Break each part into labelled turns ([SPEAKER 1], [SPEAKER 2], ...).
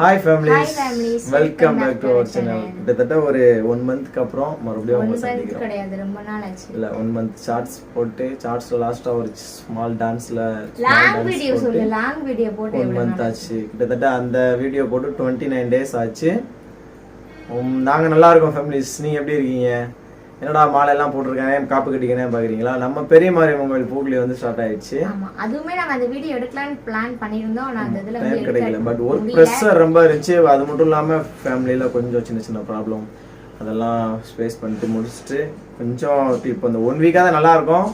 [SPEAKER 1] Hi families. Welcome back to our channel. கிட்டத்தட்ட ஒரு one மந்த்க்கு அப்புறம் மறுபடியும் அவங்க சந்திக்கிறோம்.
[SPEAKER 2] கிடையாது. ரொம்ப நாள் ஆச்சு.
[SPEAKER 1] இல்ல ஒன் மந்த் ஷார்ட்ஸ் போட்டு ஷார்ட்ஸ்ல லாஸ்டா ஒரு ஸ்மால் டான்ஸ்ல
[SPEAKER 2] லாங் வீடியோ சொல்லு. லாங் வீடியோ போட்டு
[SPEAKER 1] ஒன் மந்த் ஆச்சு. கிட்டத்தட்ட அந்த வீடியோ போட்டு டுவெண்ட்டி நைன் டேஸ் ஆச்சு நாங்க நல்லா இருக்கோம் ஃபேமிலிஸ் நீங்க எப்படி இருக்கீங்க? என்னடா மாலை எல்லாம் போட்டிருக்கேன் காப்பு கட்டிக்கிறேன் பாக்குறீங்களா? நம்ம பெரிய மாரியம்மன் கோயில் பூக்குழி வந்து ஸ்டார்ட் ஆயிடுச்சு.
[SPEAKER 2] அதுவுமே நாங்க அந்த வீடியோ எடுக்கலாம்னு பிளான் பண்ணியிருந்தோம். அந்த இதுல
[SPEAKER 1] டைம் கிடைக்கல. பட் ஒர்க்
[SPEAKER 2] முடியல.
[SPEAKER 1] ப்ரெஷர் ரொம்ப இருந்துச்சு. அது மட்டும் இல்லாமல் ஃபேமிலியில் கொஞ்சம் சின்ன சின்ன ப்ராப்ளம் அதெல்லாம் ஸ்பேஸ் பண்ணிட்டு முடிச்சுட்டு கொஞ்சம் இப்போ இந்த ஒன் வீக்காக தான் நல்லா இருக்கும்.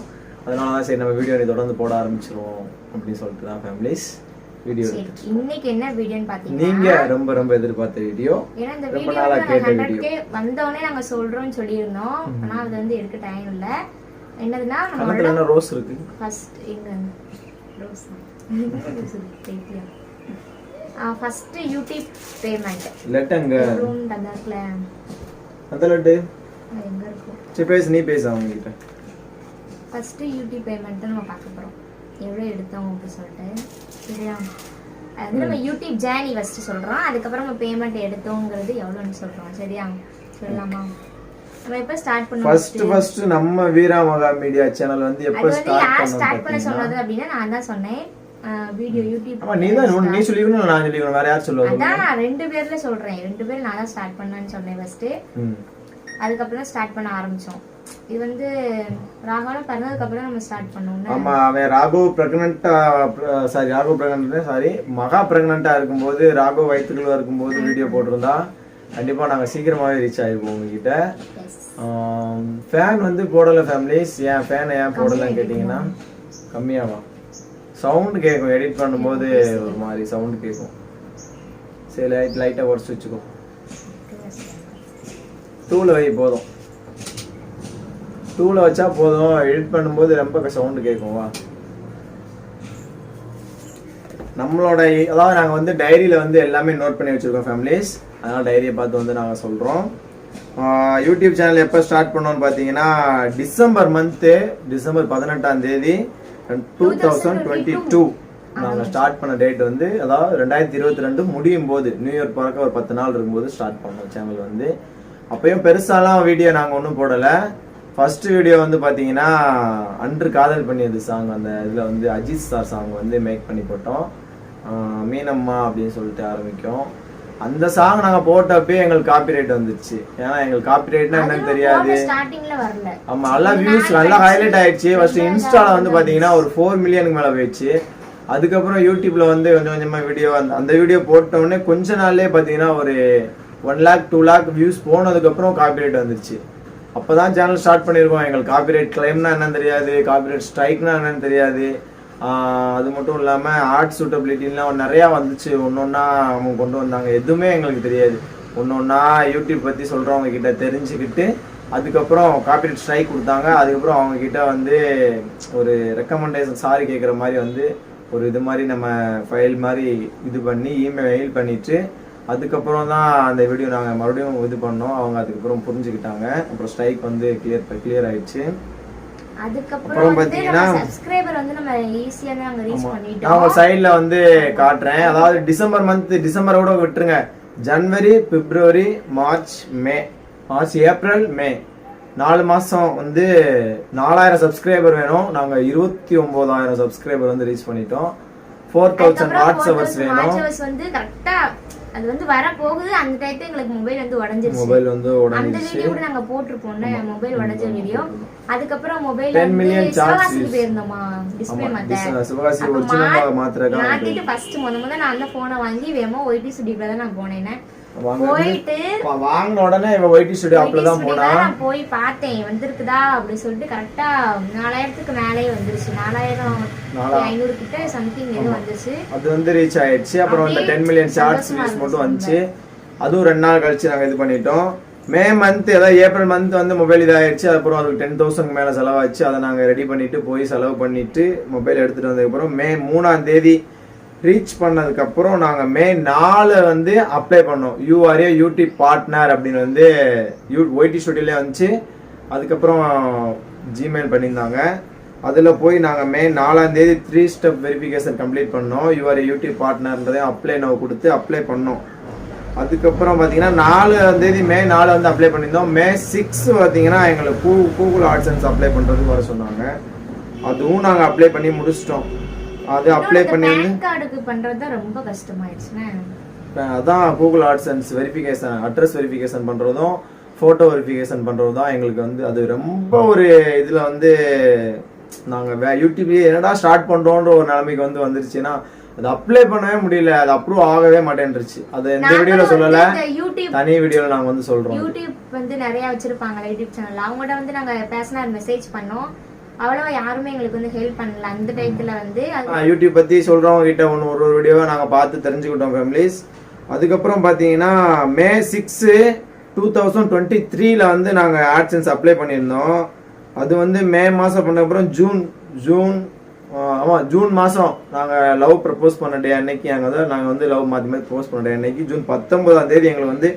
[SPEAKER 1] அதனால தான் சரி நம்ம வீடியோ தொடர்ந்து போட ஆரம்பிச்சிருவோம் அப்படின்னு சொல்லிட்டு தான் ஃபேமிலிஸ் வீடியோ
[SPEAKER 2] இன்னைக்கு என்ன வீடியோன்னு பாத்தீங்கன்னா
[SPEAKER 1] நீங்க ரொம்ப ரொம்ப எதிர்பார்த்த வீடியோ.
[SPEAKER 2] ஏன்னா இந்த வீடியோ
[SPEAKER 1] நாளா கேட்ட
[SPEAKER 2] ஹண்ட்ரட்
[SPEAKER 1] வீடியோ.
[SPEAKER 2] கே வந்தோடனே நாங்க சொல்றோம்னு சொல்லியிருந்தோம். ஆனா அது வந்து எடுக்க டைம் இல்ல. என்னதுன்னா நம்மளோட
[SPEAKER 1] என்ன ரோஸ் இருக்கு?
[SPEAKER 2] ஃபர்ஸ்ட் எங்க? ரோஸ் ஃபர்ஸ்ட் யூடியூப் பேமெண்ட்
[SPEAKER 1] லெட்டங்க
[SPEAKER 2] ரூம் அந்த இடத்துல
[SPEAKER 1] அந்த
[SPEAKER 2] அது எங்க இருக்கும்
[SPEAKER 1] சரி பேசு நீ பேசு அவங்க கிட்ட.
[SPEAKER 2] ஃபர்ஸ்ட் யூடியூப் பேமெண்ட் நம்ம பார்க்க போறோம். எவ்வளவு எடுத்தோம் அப்படின்னு சொல்லிட்டு. சரியா அது வந்து நம்ம யூடியூப் ஜேர்னி ஃபர்ஸ்ட் சொல்றோம். அதுக்கப்புறம் நம்ம பேமெண்ட் எடுத்தோங்கிறது எவ்வளோன்னு சொல்றோம். சரியா? சொல்லலாமா? நம்ம எப்போ ஸ்டார்ட்
[SPEAKER 1] ஃபர்ஸ்ட்
[SPEAKER 2] பண்ணுவோம்
[SPEAKER 1] ஃபர்ஸ்ட் நம்ம வீரா மகா மீடியா சேனல் வந்து எப்போ ஸ்டார்ட் பண்ணோம்
[SPEAKER 2] பண்ண சொன்னது அப்படின்னா நான் தான் சொன்னேன். வீடியோ யூடியூப்
[SPEAKER 1] ஆமா நீ தான் நீ சொல்லிக்கணும் இல்ல நான் சொல்லிக்கணும் வேற யார் சொல்லுவாங்க
[SPEAKER 2] அதான் நான் ரெண்டு பேர்ல சொல்றேன். ரெண்டு பேர் நான் தான் ஸ்டார்ட் பண்ணேன்னு சொன்னேன் ஃபர்ஸ்ட் அதுக்கப்புறம் ஸ்டார்ட் பண்ண ஆரம்பிச்சோம். இது வந்து ராகவனம் பிறந்ததுக்கு அப்புறம் நம்ம ஸ்டார்ட் பண்ணோம்னா
[SPEAKER 1] ஆமா அவன் Rahu பிரெக்னண்டா sorry Rahu pregnant sorry Maha பிரெக்னண்டா இருக்கும்போது ராகு வயிற்றுக்குள்ள இருக்கும்போது வீடியோ போட்டிருந்தா கண்டிப்பா நாங்க சீக்கிரமாவே ரீச் ஆயிருப்போம் உங்ககிட்ட. ஃபேன் வந்து போடல ஃபேமிலிஸ் ஏன் ஃபேன் ஏன் போடலன்னு கேட்டிங்கன்னா கம்மியாவா? சவுண்ட் கேட்கும் எடிட் பண்ணும்போது ஒரு மாதிரி சவுண்ட் கேட்கும் சரி லைட் லைட்டாக உடச்சு வச்சுக்கோ. டூவில் வை போதும். டூவில் வச்சா போதும். எடிட் பண்ணும்போது ரொம்ப சவுண்டு கேட்கும் வா. நம்மளோட அதாவது நாங்கள் வந்து டைரியில் வந்து எல்லாமே நோட் பண்ணி வச்சுருக்கோம் ஃபேமிலிஸ் அதனால் டைரியை பார்த்து வந்து நாங்கள் சொல்கிறோம் யூடியூப் சேனல் எப்போ ஸ்டார்ட் பண்ணோம்னு பார்த்தீங்கன்னா டிசம்பர் மந்த்து டிசம்பர் பதினெட்டாம் தேதி டூ தௌசண்ட் டுவெண்ட்டி டூ நாங்கள் ஸ்டார்ட் பண்ண டேட் வந்து அதாவது ரெண்டாயிரத்தி இருபத்தி ரெண்டு முடியும் போது நியூ இயர் பிறக்க ஒரு பத்து நாள் இருக்கும்போது ஸ்டார்ட் பண்ணோம் சேனல் வந்து. அப்பயும் பெருசாலாம் வீடியோ நாங்கள் ஒன்றும் போடலை. ஃபர்ஸ்ட் வீடியோ வந்து பார்த்தீங்கன்னா அன்று காதல் பண்ணியது சாங் அந்த இதில் வந்து அஜித் சார் சாங் வந்து மேக் பண்ணி போட்டோம். மீனம்மா அப்படின்னு சொல்லிட்டு ஆரம்பிக்கும். அந்த சாங் நாங்கள் போட்டப்பே எங்களுக்கு காப்பிரைட் வந்துச்சு. ஏன்னா எங்களுக்கு காப்பிரைட்னா என்னன்னு தெரியாது. ஆமா நல்லா வியூஸ் நல்லா ஹைலைட் ஆயிடுச்சு. ஃபர்ஸ்ட் இன்ஸ்டால வந்து பாத்தீங்கன்னா ஒரு ஃபோர் மில்லியனுக்கு மேல போயிடுச்சு. அதுக்கப்புறம் யூடியூப்ல வந்து கொஞ்சம் கொஞ்சமா வீடியோ அந்த அந்த வீடியோ போட்ட உடனே கொஞ்ச நாள்லயே பாத்தீங்கன்னா ஒரு one lakh two lakh views போனதுக்கப்புறம் காப்பிரைட் வந்துருச்சு. அப்பதான் சேனல் ஸ்டார்ட் பண்ணியிருக்கோம். எங்களுக்கு காப்பிரைட் கிளைம்னா என்னன்னு தெரியாது காப்பிரைட் ஸ்ட்ரைக்னா என்னன்னு தெரியாது. அது மட்டும் இல்லாமல் ஆர்ட் சூட்டபிலிட்டிலாம் நிறையா வந்துச்சு. ஒன்று ஒன்றா அவங்க கொண்டு வந்தாங்க. எதுவுமே எங்களுக்கு தெரியாது. ஒன்று ஒன்றா யூடியூப் பற்றி சொல்கிறவங்க கிட்ட தெரிஞ்சுக்கிட்டு அதுக்கப்புறம் காப்பிரைட் ஸ்ட்ரைக் கொடுத்தாங்க. அதுக்கப்புறம் அவங்கக்கிட்ட வந்து ஒரு ரெக்கமெண்டேஷன் சாரி கேட்குற மாதிரி வந்து ஒரு இது மாதிரி நம்ம ஃபைல் மாதிரி இது பண்ணி இமெயில் பண்ணிவிட்டு அதுக்கப்புறம் தான் அந்த வீடியோ நாங்கள் மறுபடியும் இது பண்ணோம். அவங்க அதுக்கப்புறம் புரிஞ்சுக்கிட்டாங்க. அப்புறம் ஸ்ட்ரைக் வந்து கிளியர் கிளியர் ஆயிடுச்சு.
[SPEAKER 2] அதுக்கப்புறம்
[SPEAKER 1] பாத்தீங்கன்னா-
[SPEAKER 2] சப்ஸ்கிரைபர் வந்து நம்ம ஈஸியா தான் நாங்க ரீச்
[SPEAKER 1] நான்
[SPEAKER 2] பண்ணிட்டோம்.
[SPEAKER 1] உங்க சைடுல வந்து காட்டுறேன். அதாவது டிசம்பர் மந்த் டிசம்பரை கூட விட்டுருங்க. ஜனவரி பிப்ரவரி March May March April May நாலு மாசம் வந்து நாலாயிரம் சப்ஸ்கிரைபர் வேணும். நாங்க இருபத்தி ஒன்பதாயிரம் சப்ஸ்கிரைபர் வந்து ரீச் பண்ணிட்டோம். ஃபோர் தௌசண்ட் வாட்ஸ் ஹவர்ஸ் வேணும்.
[SPEAKER 2] வந்து அது வந்து வர போகுது அந்த டைத்துல எங்களுக்கு மொபைல் வந்து உடைஞ்சிருச்சு.
[SPEAKER 1] மொபைல் வந்து
[SPEAKER 2] அந்த
[SPEAKER 1] உடஞ்சிருச்சு.
[SPEAKER 2] வீடியோ கூட நாங்க போட்டிருப்போம்ல மொபைல் உடைஞ்ச வீடியோ. அதுக்கப்புறம் மொபைல்
[SPEAKER 1] 10 million
[SPEAKER 2] வந்து
[SPEAKER 1] charge
[SPEAKER 2] சிவகாசிக்கு
[SPEAKER 1] use.
[SPEAKER 2] போயிருந்தோமா? டிஸ்பிளே மாத்த.
[SPEAKER 1] சிவகாசி ஒரிஜினலா
[SPEAKER 2] மா-
[SPEAKER 1] மாத்துறதுக்காக
[SPEAKER 2] மாத்திட்டு ஃபர்ஸ்ட் முத முத நான் அந்த போனை வாங்கி வேமா ஒய்டி ஸ்டுடியோல தான் நான் போனேன். போயிட்டு
[SPEAKER 1] வாங்கின உடனே இவன் ஒயிட்டி ஸ்டுடியோ தான் போனா
[SPEAKER 2] போய் பார்த்தேன். வந்திருக்குதா அப்படி சொல்லிட்டு கரெக்டா நாலாயிரத்துக்கு மேலே வந்துருச்சு. நாலாயிரம்
[SPEAKER 1] நாலா-
[SPEAKER 2] ஐநூறு கிட்ட சம்திங் ஏதோ வந்துருச்சு.
[SPEAKER 1] அது வந்து ரீச் ஆயிடுச்சு. அப்புறம் இந்த டென் மில்லியன் ஷார்ட்ஸ் வியூஸ் மட்டும் வந்துச்சு. அதுவும் ரெண்டு நாள் கழிச்சு நாங்கள் இது பண்ணிட்டோம். மே மந்த் ஏதாவது ஏப்ரல் மந்த் வந்து மொபைல் இதாயிடுச்சு அப்புறம் அதுக்கு டென் தௌசண்ட் மேலே செலவாச்சு. அதை நாங்கள் ரெடி பண்ணிட்டு போய் செலவு பண்ணிட்டு மொபைல் எடுத்துட்டு வந்ததுக்கப்புறம் மே மூணாம் தேதி ரீச் பண்ணதுக்கப்புறம் நாங்கள் மே நாலு வந்து அப்ளை பண்ணோம். யூஆர்ஏ யூடியூப் பார்ட்னர் அப்படின்னு வந்து யூ ஒய்டி ஸ்டுடியோலே வந்துச்சு. அதுக்கப்புறம் ஜிமெயில் பண்ணியிருந்தாங்க. அதில் போய் நாங்கள் மே நாலாந்தேதி த்ரீ ஸ்டெப் வெரிஃபிகேஷன் கம்ப்ளீட் பண்ணோம். யூஆர் யூடியூப் பார்ட்னர்ன்றதையும் அப்ளை நம்ம கொடுத்து அப்ளை பண்ணோம். அதுக்கப்புறம் பார்த்தீங்கன்னா நாலாந்தேதி மே நாலு வந்து அப்ளை பண்ணியிருந்தோம். மே சிக்ஸ் பார்த்தீங்கன்னா எங்களுக்கு கூ கூகுள் ஆட்சன்ஸ் அப்ளை பண்ணுறதுக்கு வர சொன்னாங்க. அதுவும் நாங்கள் அப்ளை பண்ணி முடிச்சிட்டோம். அது அப்ளை பண்ணி வந்து
[SPEAKER 2] கார்டுக்கு பண்றது ரொம்ப கஷ்டமாயிடுச்சுன்னா
[SPEAKER 1] இப்ப அதான் Google AdSense verification address verification பண்ணுறதும் ஃபோட்டோ வெரிஃபிகேஷன் பண்ணுறதும் தான் எங்களுக்கு வந்து அது ரொம்ப ஒரு இதில் வந்து நாங்கள் வே யூடியூப்லேயே என்னடா ஸ்டார்ட் பண்ணுறோன்ற ஒரு நிலைமைக்கு வந்து வந்துருச்சுன்னா அது அப்ளை பண்ணவே முடியல அது அப்ரூவ் ஆகவே மாட்டேன்ருச்சு அது இந்த வீடியோவில் சொல்லலை தனி வீடியோவில் நாங்கள் வந்து சொல்கிறோம்
[SPEAKER 2] யூடியூப் வந்து நிறைய வச்சிருப்பாங்க யூடியூப் சேனல் அவங்ககிட்ட வந்து நாங்க பேசினா மெசேஜ் பண்ணோம். அவ்வளவா யாருமே எங்களுக்கு வந்து ஹெல்ப் பண்ணல. அந்த டயத்துல வந்து
[SPEAKER 1] யூடியூப் பற்றி சொல்றவங்க கிட்ட ஒன்று ஒரு ஒரு வீடியோவை நாங்கள் பார்த்து தெரிஞ்சுக்கிட்டோம் ஃபேமிலிஸ் அதுக்கப்புறம் பார்த்தீங்கன்னா May six two thousand twenty த்ரீல வந்து நாங்கள் ஆட்சன்ஸ் அப்ளை பண்ணியிருந்தோம். அது வந்து மே மாதம் பண்ண அப்புறம் ஜூன் ஜூன் ஆமாம் ஜூன் மாதம் நாங்கள் லவ் ப்ரப்போஸ் பண்ண டே அன்னைக்கு நாங்கள் தான் நாங்கள் வந்து லவ் மாற்றி மாதிரி ப்ரப்போஸ் பண்ண டே அன்னைக்கு. ஜூன் பத்தொம்போதாம் தேதி எங்களுக்கு வந்து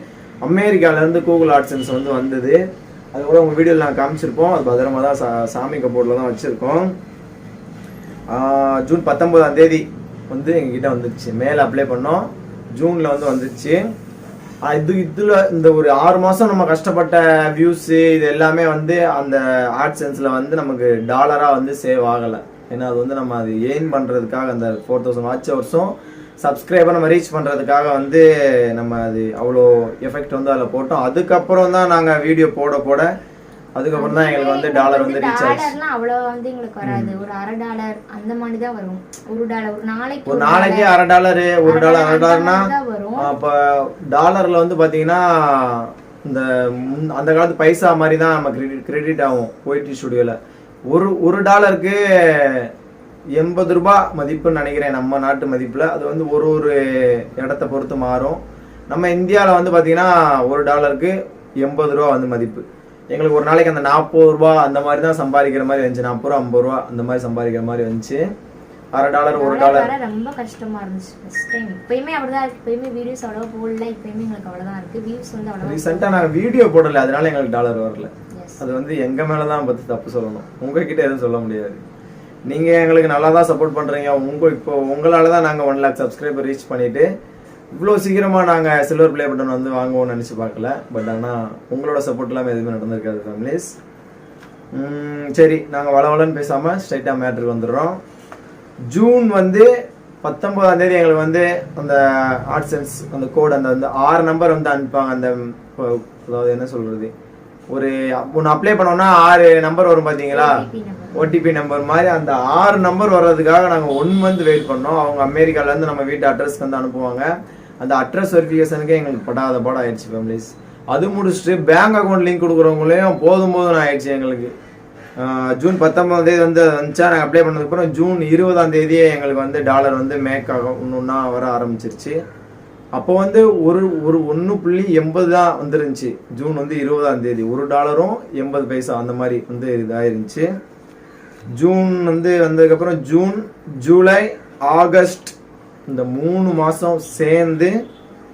[SPEAKER 1] அமெரிக்காவிலேருந்து கூகுள் ஆட்சன்ஸ் வந்து வந்தது. அது கூட உங்கள் வீடியோவில் நாங்கள் காமிச்சிருப்போம். அது பத்திரமா தான் சா சாமி கபோர்டில் தான் வச்சுருக்கோம். ஜூன் பத்தொம்போதாம் தேதி வந்து எங்ககிட்ட வந்துடுச்சு மேலே அப்ளை பண்ணோம். ஜூனில் வந்து வந்துச்சு இது இதில் இந்த ஒரு ஆறு மாதம் நம்ம கஷ்டப்பட்ட வியூஸு இது எல்லாமே வந்து அந்த ஆட்சன்ஸ்ல வந்து நமக்கு டாலராக வந்து சேவ் ஆகலை. ஏன்னா அது வந்து நம்ம அது எயின் பண்ணுறதுக்காக அந்த ஃபோர் தௌசண்ட் வாட்ச் வருஷம் சப்ஸ்கிரைபர் நம்ம ரீச் பண்றதுக்காக வந்து நம்ம அது அவ்வளோ எஃபெக்ட் வந்து அதில் போட்டோம். அதுக்கப்புறம் தான் நாங்கள் வீடியோ போட போட அதுக்கப்புறம் தான் எங்களுக்கு வந்து டாலர் வந்து ரீச் ஆச்சு
[SPEAKER 2] அவ்வளவு வந்து எங்களுக்கு வராது. ஒரு அரை டாலர் அந்த மாதிரி தான் வரும். ஒரு டாலர் ஒரு நாளைக்கு
[SPEAKER 1] ஒரு நாளைக்கு அரை டாலரு ஒரு டாலர் அரை டாலர்னா அப்போ டாலர்ல வந்து பாத்தீங்கன்னா இந்த அந்த காலத்து பைசா மாதிரி தான் நம்ம கிரெடிட் கிரெடிட் ஆகும். போயிட்டு ஸ்டுடியோல ஒரு ஒரு டாலருக்கு எண்பது ரூபாய் மதிப்புன்னு நினைக்கிறேன் நம்ம நாட்டு மதிப்புல. அது வந்து ஒரு ஒரு இடத்த பொறுத்து மாறும். நம்ம இந்தியாவில் வந்து பாத்தீங்கன்னா ஒரு டாலருக்கு எண்பது ரூபா வந்து மதிப்பு. எங்களுக்கு ஒரு நாளைக்கு அந்த நாற்பது ரூபா அந்த மாதிரி தான் சம்பாதிக்கிற மாதிரி இருந்துச்சு. நாற்பது ரூபா ஐம்பது ரூபா அந்த மாதிரி சம்பாதிக்கிற மாதிரி இருந்துச்சு. அரை டாலர் ஒரு டாலர்.
[SPEAKER 2] ரொம்ப கஷ்டமா இருந்துச்சு ஃபர்ஸ்ட் டைம் இப்பயுமே அப்படிதான் இருக்கு. இப்பயுமே வீடியோஸ் அவ்வளவா போடல. இப்பயுமே எங்களுக்கு அவ்வளவுதான் இருக்கு. வியூஸ் வந்து அவ்வளவா
[SPEAKER 1] ரீசெண்டாக நாங்கள் வீடியோ போடல. அதனால எங்களுக்கு டாலர் வரல. அது வந்து எங்க மேல தான் பத்தி தப்பு சொல்லணும். உங்ககிட்ட எதுவும் சொல்ல முடியாது. நீங்கள் எங்களுக்கு நல்லா தான் சப்போர்ட் பண்ணுறீங்க உங்கள் இப்போ உங்களால் தான் நாங்கள் ஒன் லேக் சப்ஸ்கிரைபர் ரீச் பண்ணிட்டு இவ்வளோ சீக்கிரமாக நாங்கள் சில்வர் பிளே பட்டன் வந்து வாங்குவோம்னு நினச்சி பார்க்கல. பட் ஆனால் உங்களோட சப்போர்ட் இல்லாமல் எதுவுமே நடந்திருக்காது ஃபேமிலிஸ் சரி நாங்கள் வளவலன்னு பேசாமல் ஸ்ட்ரைட்டாக மேட்ருக்கு வந்துடுறோம். ஜூன் வந்து பத்தொன்பதாம் தேதி எங்களுக்கு வந்து அந்த ஆர்ட்ஸ் அந்த கோடு அந்த வந்து ஆறு நம்பர் வந்து அனுப்பாங்க அந்த அதாவது என்ன சொல்கிறது ஒரு ஒன்று அப்ளை பண்ணோம்னா ஆறு நம்பர் வரும்
[SPEAKER 2] number.
[SPEAKER 1] ஓடிபி நம்பர் மாதிரி அந்த ஆறு நம்பர் வர்றதுக்காக நாங்கள் ஒன் மந்த் வெயிட் பண்ணோம். அவங்க அமெரிக்கால இருந்து நம்ம வீட்டு அட்ரஸ்க்கு வந்து அனுப்புவாங்க. அந்த அட்ரஸ் வெரிஃபிகேஷனுக்கே எங்களுக்கு படாத பாடம் ஆயிடுச்சு ஃபேமிலிஸ் அது முடிச்சுட்டு பேங்க் அக்கௌண்ட் லிங்க் கொடுக்குறவங்களையும் போதும் போதும் ஆயிடுச்சு எங்களுக்கு. ஜூன் பத்தொன்பதாம் தேதி வந்து வந்துச்சா? நாங்கள் அப்ளை பண்ணதுக்கப்புறம் ஜூன் இருபதாம் தேதியே எங்களுக்கு வந்து டாலர் வந்து மேக் ஆக ஒன்று ஒன்றா வர ஆரம்பிச்சிருச்சு. அப்போ வந்து ஒரு ஒரு ஒன்று புள்ளி எண்பது தான் வந்துருந்துச்சு. ஜூன் வந்து இருபதாம் தேதி. ஒரு டாலரும் எண்பது பைசா அந்த மாதிரி வந்து இதாயிருந்துச்சு. ஜூன் வந்து வந்ததுக்கப்புறம் ஜூன் ஜூலை ஆகஸ்ட் இந்த மூணு மாதம் சேர்ந்து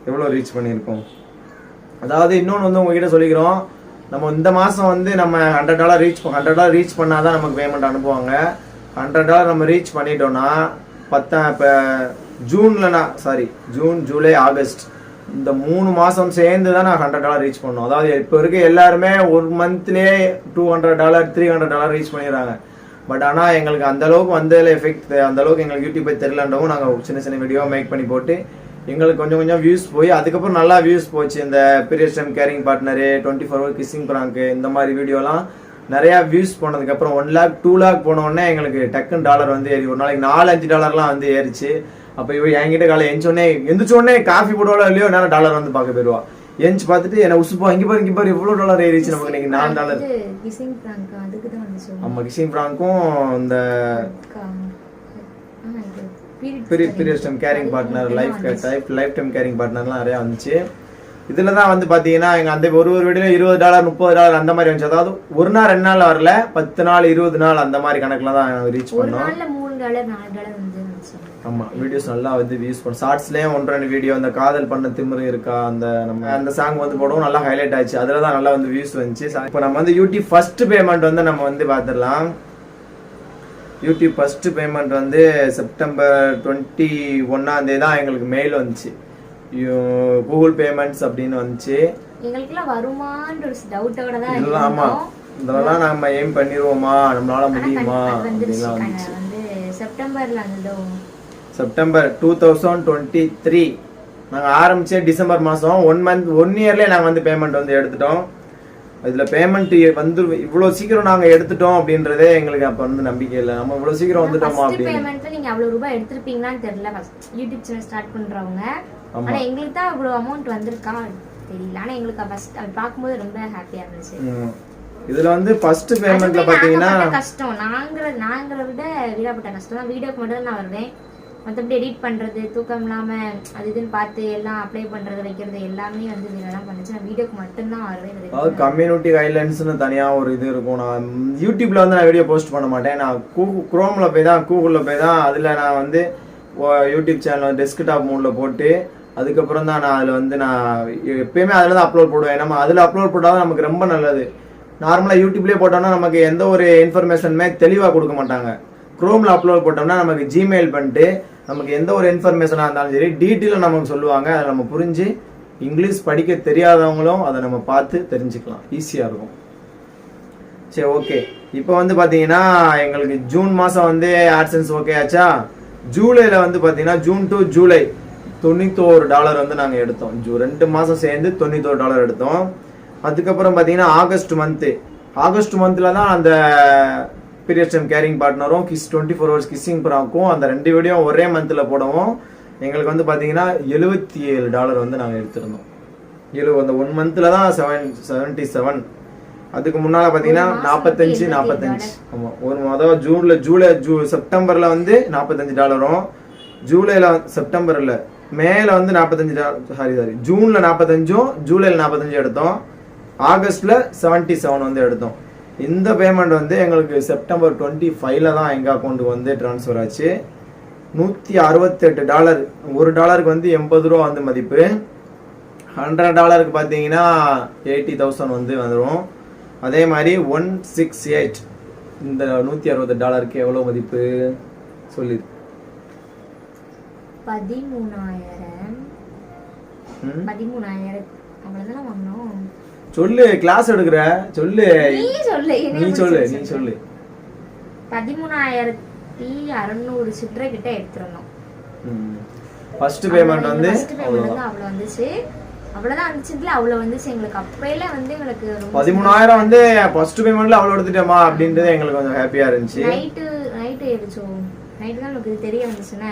[SPEAKER 1] எவ்வளோ ரீச் பண்ணியிருக்கோம்? அதாவது இன்னொன்று வந்து உங்ககிட்ட சொல்லிக்கிறோம். நம்ம இந்த மாதம் வந்து நம்ம hundred dollar reach hundred dollar reach பண்ணால் தான் நமக்கு பேமெண்ட் அனுப்புவாங்க. ஹண்ட்ரட் டாலர் நம்ம ரீச் பண்ணிட்டோம்னா பத்தா இப்போ ஜூனில் சாரி ஜூன் ஜூலை ஆகஸ்ட் இந்த மூணு மாதம் சேர்ந்து தான் நான் ஹண்ட்ரட் டாலர் ரீச் பண்ணோம். அதாவது இப்போ இருக்க எல்லாருமே ஒரு மந்த்லேயே two hundred dollar three hundred dollar reach பண்ணிடுறாங்க. பட் ஆனால் எங்களுக்கு அந்தளவுக்கு வந்ததில் எஃபெக்ட் அந்தளவுக்கு எங்களுக்கு யூடியூப் தெரியலன்றவும் நாங்கள் சின்ன சின்ன வீடியோ மேக் பண்ணி போட்டு எங்களுக்கு கொஞ்சம் கொஞ்சம் வியூஸ் போய் அதுக்கப்புறம் நல்லா வியூஸ் போச்சு. இந்த period time caring partner twenty four hour kissing prank இந்த மாதிரி வீடியோலாம் நிறையா வியூஸ் போனதுக்கப்புறம் ஒன் லேக் டூ லேக் போனோடனே எங்களுக்கு டக்குன்னு டாலர் வந்து ஏறி ஒரு நாளைக்கு நாலு அஞ்சு டாலர்லாம் வந்து ஏறிச்சு. அப்போ இவ என்கிட்ட காலை எந்திச்சோடனே எந்திரிச்ச உடனே காஃபி போடுவாளோ இல்லையோ நேரம் டாலர் வந்து பார்க்க போயிடுவா எந்திச்சு பார்த்துட்டு என்ன உசுப்பா இங்கே பாரு இங்கே பாரு எவ்வளோ டாலர் ஏறிச்சு நமக்கு இன்னைக்கு நாலு டாலர்
[SPEAKER 2] இது கிசிங் பிராங்க் அதுக்கு தான் வந்துச்சு
[SPEAKER 1] நம்ம கிஷிங் ஃப்ராங்க்கும் இந்த period period time caring partner life life life time caring பார்ட்னர்லாம் நிறையா வந்துச்சு. இதில் தான் வந்து பார்த்தீங்கன்னா எங்கள் அந்த ஒரு ஒரு வீடியோ இருபது டாலர் முப்பது டாலர் அந்த மாதிரி வந்துச்சு. அதாவது ஒரு நாள் ரெண்டு நாள் வரல பத்து நாள் இருபது நாள் அந்த மாதிரி கணக்கில் தான் ரீச் பண்ணோம். ஆமாம் வீடியோஸ் நல்லா வந்து வியூஸ் பண்ணோம் ஷார்ட்ஸ்லேயும் ஒன்று ரெண்டு வீடியோ அந்த காதல் பண்ண திமிரு இருக்கா அந்த நம்ம அந்த சாங் வந்து போடவும் நல்லா ஹைலைட் ஆச்சு. அதில் தான் நல்லா வந்து வியூஸ் வந்துச்சு. இப்போ நம்ம வந்து யூடியூப் ஃபர்ஸ்ட் பேமெண்ட் வந்து நம்ம வந்து பார்த்துடலாம் யூடியூப் ஃபர்ஸ்ட் பேமெண்ட் வந்து செப்டம்பர் டுவெண்ட்டி ஒன்னாந்தேதி தான் எங்களுக்கு மெயில் வந்துச்சு. கூகுள் பேமெண்ட்ஸ் அப்படின்னு வந்துச்சு.
[SPEAKER 2] எங்களுக்குலாம் வருமான்ற ஒரு டவுட்டோட தான்
[SPEAKER 1] இதெல்லாம் ஆமா.
[SPEAKER 2] இருந்தோம்
[SPEAKER 1] இதெல்லாம் நம்ம எய்ம் பண்ணிடுவோமா நம்மளால முடியுமா? அப்படின்லாம் வந்துச்சு.
[SPEAKER 2] வந்து செப்டம்பர்ல வந்ததோ
[SPEAKER 1] September two thousand twenty three நாங்கள் ஆரம்பிச்சே டிசம்பர் மாதம் ஒன் மந்த் ஒன் இயர்லேயே நாங்கள் வந்து பேமெண்ட் வந்து எடுத்துட்டோம். இதில் பேமெண்ட் வந்து இவ்வளோ சீக்கிரம் நாங்கள் எடுத்துட்டோம் அப்படின்றதே எங்களுக்கு அப்போ வந்து நம்பிக்கை இல்லை. நம்ம இவ்வளோ சீக்கிரம் வந்துட்டோமா அப்படின்னு.
[SPEAKER 2] பேமெண்ட்ல நீங்க அவ்வளவு ரூபாய் எடுத்திருப்பீங்களான்னு தெரியல ஃபர்ஸ்ட் யூடியூப் சேனல் ஸ்டார்ட் பண்றவங்க.
[SPEAKER 1] ஆமா.
[SPEAKER 2] ஆனா எங்களுக்கு தான் அவ்வளவு அமௌண்ட் வந்திருக்கா? தெரியல. ஆனா எங்களுக்கு ஃபர்ஸ்ட் அது பார்க்கும்போது ரொம்ப ஹாப்பியா இருந்துச்சு.
[SPEAKER 1] இதுல வந்து ஃபர்ஸ்ட் பேமெண்ட்ல பாத்தீங்கன்னா
[SPEAKER 2] நாங்க கஷ்டம். நாங்கிற நாங்கிறத விட வீடாப்பட்ட கஷ்டம் தான். வீடியோக்கு மட்டும் நான் வருவேன். மற்றபடி எடிட் பண்றது தூக்கம் இல்லாம அது இதுன்னு பார்த்து எல்லாம் அப்ளை பண்றது வைக்கிறது எல்லாமே வந்து தான் பண்ணுச்சு. நான் வீடியோக்கு மட்டும்தான் வருவேன்
[SPEAKER 1] அதாவது கம்யூனிட்டி கைட்லைன்ஸ்னு தனியா ஒரு இது இருக்கும். நான் யூடியூப்ல வந்து நான் வீடியோ போஸ்ட் பண்ண மாட்டேன். நான் கூ குரோம்ல போய் தான் கூகுளில் போய் தான் அதுல நான் வந்து யூடியூப் சேனல் டெஸ்க்டாப் மூட்ல போட்டு அதுக்கப்புறம் தான் நான் அதில் வந்து நான் எப்பயுமே அதில் தான் அப்லோட் போடுவேன். நம்ம அதில் அப்லோட் போட்டால் நமக்கு ரொம்ப நல்லது. நார்மலாக யூடியூப்லேயே போட்டோம்னா நமக்கு எந்த ஒரு இன்ஃபர்மேஷனுமே தெளிவாக கொடுக்க மாட்டாங்க. குரோமில் அப்லோட் போட்டோம்னா நமக்கு ஜிமெயில் பண்ணிட்டு நமக்கு எந்த ஒரு இன்ஃபர்மேஷனாக இருந்தாலும் சரி டீட்டெயிலாக நமக்கு சொல்லுவாங்க. அதை நம்ம புரிஞ்சு இங்கிலீஷ் படிக்க தெரியாதவங்களும் அதை நம்ம பார்த்து தெரிஞ்சுக்கலாம். ஈஸியாக இருக்கும். சரி ஓகே இப்போ வந்து பார்த்தீங்கன்னா எங்களுக்கு ஜூன் மாதம் வந்து ஆட்சன்ஸ் ஓகே ஆச்சா? ஜூலையில் வந்து பார்த்தீங்கன்னா ஜூன் டு ஜூலை தொண்ணூத்தோரு டாலர் வந்து நாங்கள் எடுத்தோம். ஜூ ரெண்டு மாதம் சேர்ந்து தொண்ணூத்தோரு டாலர் எடுத்தோம். அதுக்கப்புறம் பார்த்தீங்கன்னா ஆகஸ்ட் மந்த்து ஆகஸ்ட் மந்தில் தான் அந்த periods time caring பார்ட்னரும் kiss twenty four hours kissing ப்ராக்கும் அந்த ரெண்டு வீடியோ ஒரே மந்தில் போடவும். எங்களுக்கு வந்து பார்த்தீங்கன்னா எழுபத்தி ஏழு டாலர் வந்து நாங்கள் எடுத்திருந்தோம். எழுபது அந்த ஒன் மந்த்தில் தான் செவன் செவன்ட்டி செவன் அதுக்கு முன்னால
[SPEAKER 2] மாசத்துக்கு
[SPEAKER 1] நாற்பத்தஞ்சு
[SPEAKER 2] 75
[SPEAKER 1] நாற்பத்தஞ்சு ஆமா ஒரு அதாவது ஜூன்ல ஜூலை ஜூ செப்டம்பர்ல வந்து நாற்பத்தஞ்சு டாலரும் ஜூலைல செப்டம்பர்ல மேல வந்து நாற்பத்தஞ்சு சாரி சாரி ஜூன்ல நாற்பத்தஞ்சும் ஜூலைல நாற்பத்தஞ்சு எடுத்தோம். ஆகஸ்ட்ல செவன்ட்டி செவன் வந்து எடுத்தோம். இந்த பேமெண்ட் வந்து எங்களுக்கு செப்டம்பர் டுவெண்ட்டி ஃபைவ்ல தான் எங்க அக்கௌண்ட்டுக்கு வந்து ட்ரான்ஸ்ஃபர் ஆச்சு. நூற்றி அறுபத்தெட்டு டாலர் ஒரு டாலருக்கு வந்து எண்பது ரூபா வந்து மதிப்பு. ஹண்ட்ரட் டாலருக்கு பார்த்தீங்கன்னா எயிட்டி தௌசண்ட் வந்து வந்துடும் அதே மாதிரி ஒன் சிக்ஸ் எயிட் இந்த நூற்றி அறுபது டாலருக்கு எவ்வளோ மதிப்பு சொல்லி.
[SPEAKER 2] பதிமூணாயிரம்? பதிமூணாயிரம். அவ்வளவுதானே வாங்கினோம்?
[SPEAKER 1] சொல்லு கிளாஸ் எடுக்கிற? சொல்லு.
[SPEAKER 2] நீ சொல்லு
[SPEAKER 1] நீ சொல்லு நீ சொல்லு.
[SPEAKER 2] பதிமூணாயிரத்தி அறுநூறு சில்லறை கிட்ட எடுத்திருந்தோம்.
[SPEAKER 1] ஃபர்ஸ்ட் பேமெண்ட் வந்து
[SPEAKER 2] அவ்வளவு வந்துச்சு. அவ்வளவுதான் வந்துச்சுல அவ்வளவு வந்துச்சு எங்களுக்கு. அப்பையில வந்து எங்களுக்கு
[SPEAKER 1] பதிமூணாயிரம் வந்து ஃபர்ஸ்ட் பேமெண்ட்ல அவ்வளோ எடுத்துட்டோமா அப்படின்றது எங்களுக்கு கொஞ்சம் ஹாப்பியா இருந்துச்சு.
[SPEAKER 2] நைட்டு நைட்டு ஏறிச்சோ நைட்டு தான் நமக்கு தெரிய வந்துச்சுன்னா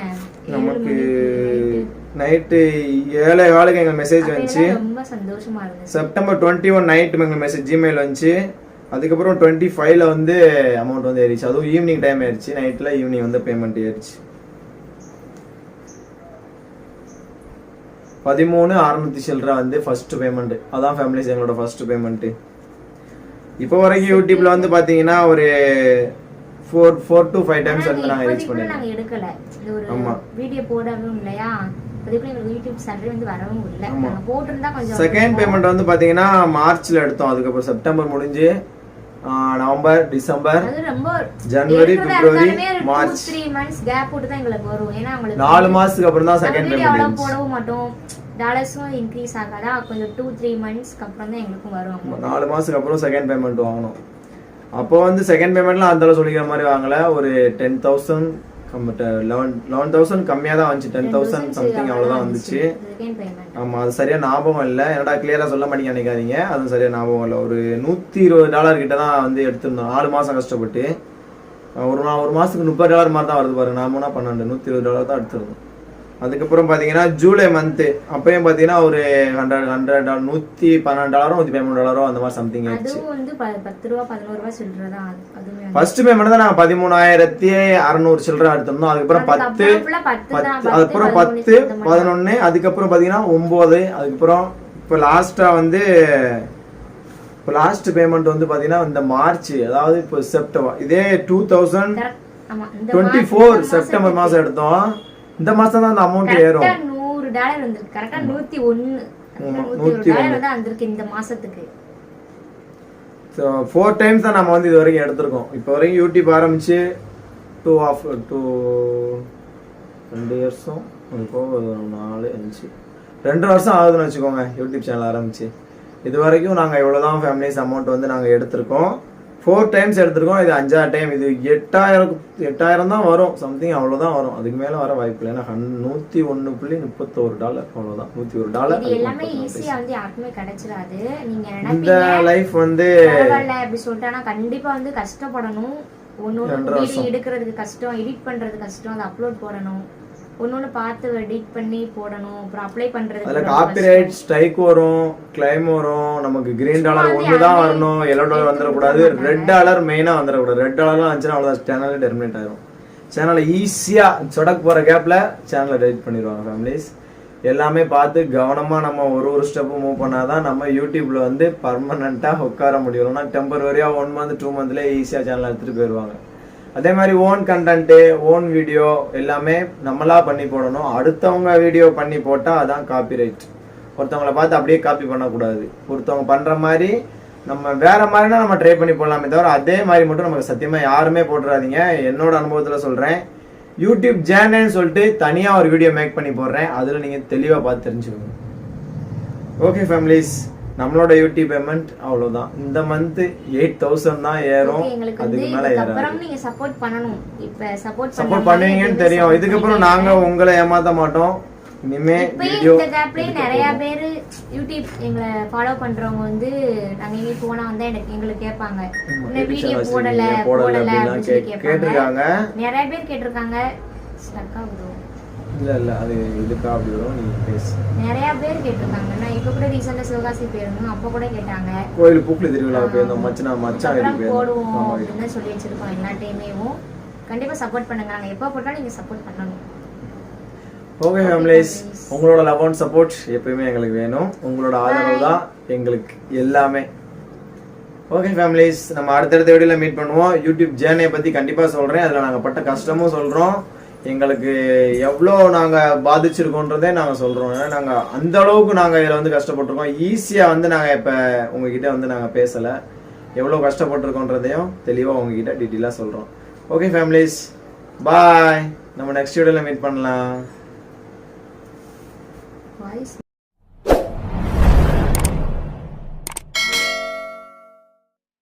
[SPEAKER 1] நைட்டு ஏழை காலுக்கு எங்களுக்கு மெசேஜ் வந்துச்சு.
[SPEAKER 2] அப்பையில ரொம்ப சந்தோஷமா இருந்துச்சு
[SPEAKER 1] செப்டம்பர் டுவெண்ட்டி ஒன் நைட் எங்களுக்கு மெசேஜ் ஜிமெயில் வந்துச்சு. அதுக்கப்புறம் டுவெண்ட்டி ஃபைவ்ல வந்து அமௌண்ட் வந்து ஏறிச்சு. அதுவும் ஈவினிங் டைம் ஆயிடுச்சு நைட்டில் ஈவினிங் வந்து பேமெண்ட் ஏறிச்சு. பதிமூணு அறுநூத்தி சில்லற வந்து ஃபர்ஸ்ட் பேமெண்ட் அதான் ஃபேமிலிஸ் எங்களோட ஃபர்ஸ்ட் பேமெண்ட் இப்போ வரைக்கும் யூடியூப்ல வந்து பாத்தீங்கன்னா ஒரு four four to five times வந்து நாங்கள் ரீச்
[SPEAKER 2] இப்போதைக்கு கூட
[SPEAKER 1] பண்ணிடுறோம்
[SPEAKER 2] நாங்க எடுக்கல. இந்த ஒரு. வீடியோ போடவும் இல்லையா?
[SPEAKER 1] செகண்ட் பேமெண்ட் வந்து பாத்தீங்கன்னா மார்ச்ல எடுத்தோம். அதுக்கப்புறம் செப்டம்பர் முடிஞ்சு நவம்பர் டிசம்பர் ஜனவரி, பிப்ரவரி, மார்ச்.
[SPEAKER 2] த்ரீ மந்த்ஸ் கேப் போட்டு தான் எங்களுக்கு வரும். ஏன்னா உங்களுக்கு
[SPEAKER 1] நாலு மாசத்துக்கு அப்புறம் தான் செகண்ட் பேமெண்ட்
[SPEAKER 2] போடவும் மாட்டோம். டாலர்ஸும் இன்க்ரீஸ் ஆகாதா கொஞ்சம் டூ த்ரீ மந்த்ஸ்க்கு அப்புறம் தான் எங்களுக்கும் வரும்.
[SPEAKER 1] நாலு மாசத்துக்கு அப்புறம் செகண்ட் பேமெண்ட் வாங்கணும். அப்போ வந்து செகண்ட் பேமெண்ட்லாம் அந்த அளவு சொல்லிக்கிற மாதிரி வாங்கல. ஒரு ten thousand eleven eleven thousand கம்மியாக தான் வந்துச்சு. டென் தௌசண்ட்
[SPEAKER 2] 10,000
[SPEAKER 1] சம்திங் அவ்வளோதான் வந்துச்சு.
[SPEAKER 2] செகண்ட் பேமெண்ட்
[SPEAKER 1] ஆமா அது சரியா ஞாபகம் இல்லை. என்னடா கிளியரா சொல்ல மாட்டீங்க நினைக்காதீங்க. அதுவும் சரியா ஞாபகம் இல்லை. ஒரு நூத்தி இருபது டாலர் கிட்ட தான் வந்து எடுத்திருந்தோம். நாலு மாசம் கஷ்டப்பட்டு. ஒரு மா ஒரு மாசத்துக்கு முப்பது டாலர் மாதிரி தான் வருது பாருங்க. நாமனா பன்னெண்டு நூத்தி இருபது டாலர் தான் எடுத்திருந்தோம். அதுக்கப்புறம் பாத்தீங்கன்னா ஜூலை மந்த் அப்பயும் பாத்தீங்கன்னா ஒரு ஹண்ட்ரட் ஹண்ட்ரட் நூத்தி பன்னெண்டு டாலரும் நூத்தி பதிமூணு டாலரும் அந்த மாதிரி சம்திங் ஆயிடுச்சு
[SPEAKER 2] வந்து பத்து ரூபா பதினோரு ரூபா சில்லறதான் அதுவுமே
[SPEAKER 1] ஃபர்ஸ்ட் பேமெண்ட் தான் நாங்க பதிமூணாயிரத்தி அறுநூறு சில்லறை எடுத்திருந்தோம் அதுக்கப்புறம் பத்து
[SPEAKER 2] பத்து தான்.
[SPEAKER 1] அதுக்கப்புறம் பத்து. பதினொன்னு அதுக்கப்புறம் பாத்தீங்கன்னா ஒன்பது அதுக்கப்புறம் இப்போ லாஸ்டா வந்து இப்போ லாஸ்ட் பேமெண்ட் வந்து பாத்தீங்கன்னா இந்த மார்ச் அதாவது இப்போ செப்டம்பர் இதே two thousand twenty four September மாசம் எடுத்தோம் இந்த மாசம் தான் அந்த அமௌண்ட் ஏறும்.
[SPEAKER 2] நூறு டாலர் வந்திருக்கு. கரெக்டா நூத்தி
[SPEAKER 1] ஆமா,
[SPEAKER 2] நூத்தி டாலர். வந்து வந்திருக்கு இந்த மாசத்துக்கு.
[SPEAKER 1] ஸோ ஃபோர் டைம்ஸ் தான் நம்ம வந்து இது வரைக்கும் எடுத்திருக்கோம். இப்போ வரைக்கும் யூடியூப் ஆரம்பிச்சு டூ ஆஃப் டூ ரெண்டு இயர்ஸும் இப்போ நாலு அஞ்சு. ரெண்டு வருஷம் ஆகுதுன்னு வச்சுக்கோங்க யூடியூப் சேனல் ஆரம்பிச்சு. இது வரைக்கும் நாங்கள் இவ்வளோதான் ஃபேமிலிஸ் அமௌண்ட் வந்து நாங்கள் எடுத்திருக்கோம். ஃபோர் டைம்ஸ் எடுத்திருக்கோம். இது அஞ்சாறு டைம் இது எட்டாயிரம் எட்டாயிரம் தான் வரும். சம்திங் அவ்வளோதான் வரும். அதுக்கு மேலே வர வாய்ப்பு இல்லை. ஏன்னா நூற்றி ஒன்று புள்ளி முப்பத்தோரு டாலர் அவ்வளோதான் நூற்றி ஒரு டாலர்
[SPEAKER 2] எல்லாமே ஈஸியா வந்து யாருக்குமே கிடைச்சிடாது நீங்க
[SPEAKER 1] இந்த லைஃப் வந்து
[SPEAKER 2] பரவாயில்ல அப்படி சொல்லிட்டு ஆனா கண்டிப்பா வந்து கஷ்டப்படணும். வீடியோ எடுக்கிறதுக்கு கஷ்டம் எடிட் பண்றது கஷ்டம் அதை அப்லோட் போடணும். ஒன்னொன்னு பார்த்து எடிட் பண்ணி போடணும். அப்புறம் அப்ளை பண்றதுக்கு
[SPEAKER 1] அதில் காப்பிரைட் ஸ்ட்ரைக் வரும் கிளைம் வரும் நமக்கு கிரீன் டாலர் ஒன்று தான் வரணும் எல்லோ டாலர் வந்துடக்கூடாது ரெட் டாலர் மெயினாக வந்துடக்கூடாது. ரெட் டாலர்லாம் வந்துச்சுன்னா அவ்வளோதான் சேனலே டெர்மினேட் ஆயிரும். சேனலை ஈஸியாக சொடக்கு போகிற கேப்பில் சேனலை டெலிட் பண்ணிடுவாங்க ஃபேமிலிஸ் எல்லாமே பார்த்து கவனமாக நம்ம ஒரு ஒரு ஸ்டெப்பு மூவ் பண்ணாதான் நம்ம யூடியூப்ல வந்து பர்மனண்ட்டாக உட்கார முடியும். இல்லைன்னா டெம்பரவரியாக ஒன் மந்த் டூ மந்த்லேயே ஈஸியாக சேனல் எடுத்துகிட்டு போயிடுவாங்க. அதே மாதிரி ஓன் கண்டென்ட்டு ஓன் வீடியோ எல்லாமே நம்மளாக பண்ணி போடணும். அடுத்தவங்க வீடியோ பண்ணி போட்டால் அதான் காப்பிரைட் ஒருத்தவங்கள பார்த்து அப்படியே காப்பி பண்ணக்கூடாது. ஒருத்தவங்க பண்ணுற மாதிரி நம்ம வேற மாதிரினா நம்ம ட்ரை பண்ணி போடலாமே தவிர அதே மாதிரி மட்டும் நமக்கு சத்தியமாக யாருமே போட்டுறாதீங்க. என்னோட அனுபவத்தில் சொல்கிறேன் யூடியூப் ஜேனல்னு சொல்லிட்டு தனியாக ஒரு வீடியோ மேக் பண்ணி போடுறேன். அதில் நீங்கள் தெளிவாக பார்த்து தெரிஞ்சுக்கோங்க. ஓகே ஃபேமிலிஸ் நம்மளோட யூடியூப் பேமெண்ட் அவ்வளோதான் இந்த மந்த் எயிட் தௌசண்ட் தான் ஏறும். அதுக்கு மேலே ஏறாது.
[SPEAKER 2] நீங்க சப்போர்ட் பண்ணணும். இப்ப சப்போர்ட்
[SPEAKER 1] சப்போர்ட் பண்ணுவீங்கன்னு தெரியும். இதுக்கப்புறம் நாங்க உங்களை ஏமாத்த மாட்டோம். இனிமே வீடியோ
[SPEAKER 2] நிறைய பேர் யூடியூப் எங்களை ஃபாலோ பண்றவங்க வந்து நாங்க எங்க போனா வந்து எனக்கு எங்களுக்கு கேட்பாங்க. இந்த வீடியோ போடல
[SPEAKER 1] போடல கேட்டிருக்காங்க.
[SPEAKER 2] நிறைய பேர் கேட்டிருக்காங்க. ஸ்டக் ஆகுது
[SPEAKER 1] இல்ல இல்ல அது இதுக்கா அப்படி வரும் நீங்க பேசு.
[SPEAKER 2] நிறைய பேர் கேட்டிருக்காங்க நான் இப்ப கூட ரீசெண்டா சிவகாசி போயிருந்தோம். அப்ப கூட கேட்டாங்க.
[SPEAKER 1] கோயில் பூக்குளி திருவிழா போயிருந்தோம். மச்சனா வீட்டுக்கு
[SPEAKER 2] போடுவோம். அப்படின்னு சொல்லி வச்சிருக்கோம் எல்லா டைமேவும் கண்டிப்பா சப்போர்ட் பண்ணுங்க. நாங்க எப்ப போட்டாலும் நீங்க சப்போர்ட் பண்ணணும்.
[SPEAKER 1] ஓகே ஃபேமிலிஸ் உங்களோட லவ் அண்ட் சப்போர்ட் எப்பயுமே எங்களுக்கு வேணும். உங்களோட ஆதரவு தான் எங்களுக்கு எல்லாமே. ஓகே ஃபேமிலிஸ் நம்ம அடுத்தடுத்த வீடியோல மீட் பண்ணுவோம். யூடியூப் ஜேர்னியை பத்தி கண்டிப்பா சொல்றேன். அதுல நாங்க பட்ட கஷ்டமும் சொல்றோம். எங்களுக்கு எவ்வளோ நாங்கள் பாதிச்சிருக்கோன்றதே நாங்கள் சொல்கிறோம் ஏன்னா அந்த அளவுக்கு நாங்கள் இதில் வந்து கஷ்டப்பட்டிருக்கோம். ஈஸியாக வந்து நாங்கள் இப்போ உங்ககிட்ட வந்து நாங்கள் பேசலை. எவ்வளோ கஷ்டப்பட்டிருக்கோன்றதையும் தெளிவாக உங்ககிட்ட டீட்டெயிலாக சொல்கிறோம் ஓகே ஃபேமிலிஸ் பாய் நம்ம நெக்ஸ்ட் வீடியோவில் மீட் பண்ணலாம்.
[SPEAKER 2] வாய்ஸ்